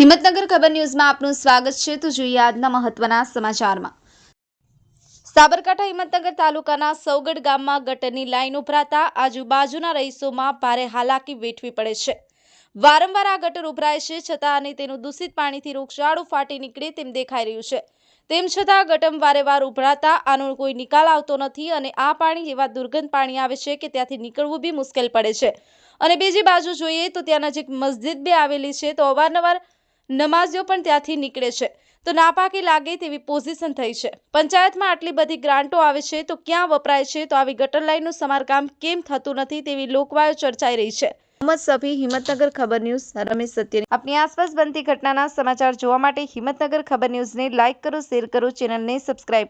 હિંમતનગર ખબર ન્યૂઝમાં આપનું સ્વાગત છે. તો જોઈએ આજના મહત્વના સમાચારમાં. સાબરકાંઠા હિંમતનગર તાલુકાના સૌગડ ગામમાં ગટરની લાઈન ઉભરાતા આજુબાજુના રહીશોમાં ભારે હાલાકી વેઠવી પડે છે. વારંવાર આ ગટર ઉભરાય છે, છતાં અને તેનું દૂષિત પાણીથી રોગચાળું ફાટી નીકળે તેમ દેખાઈ રહ્યું છે. તેમ છતાં ગટમ વારેવાર ઉભરાતા આનો કોઈ નિકાલ આવતો નથી અને આ પાણી એવા દુર્ગંધ પાણી આવે છે કે ત્યાંથી નીકળવું બી મુશ્કેલ પડે છે. અને બીજી બાજુ જોઈએ તો ત્યાં નજીક મસ્જિદ બી આવેલી છે. તો અવારનવાર નમાઝીઓ પણ ત્યાંથી નીકળે છે. તો નાપાકી લાગે તેવી પોઝિશન થઈ છે. પંચાયતમાં આટલી બધી ગ્રાન્ટો આવે છે તો ક્યાં વપરાય છે? તો આવી ગટર લાઈનનું સમારકામ કેમ થતું નથી તેવી લોકવાયો ચર્ચાઈ રહી છે. મોહમ્મદ સફી હિંમતનગર ખબર ન્યૂઝ રમેશ સત્યની. આપની આસપાસ બનતી ઘટનાના સમાચાર જોવા માટે હિંમતનગર ખબર ન્યૂઝને લાઇક કરો શેર કરો ચેનલને સબસ્ક્રાઇબ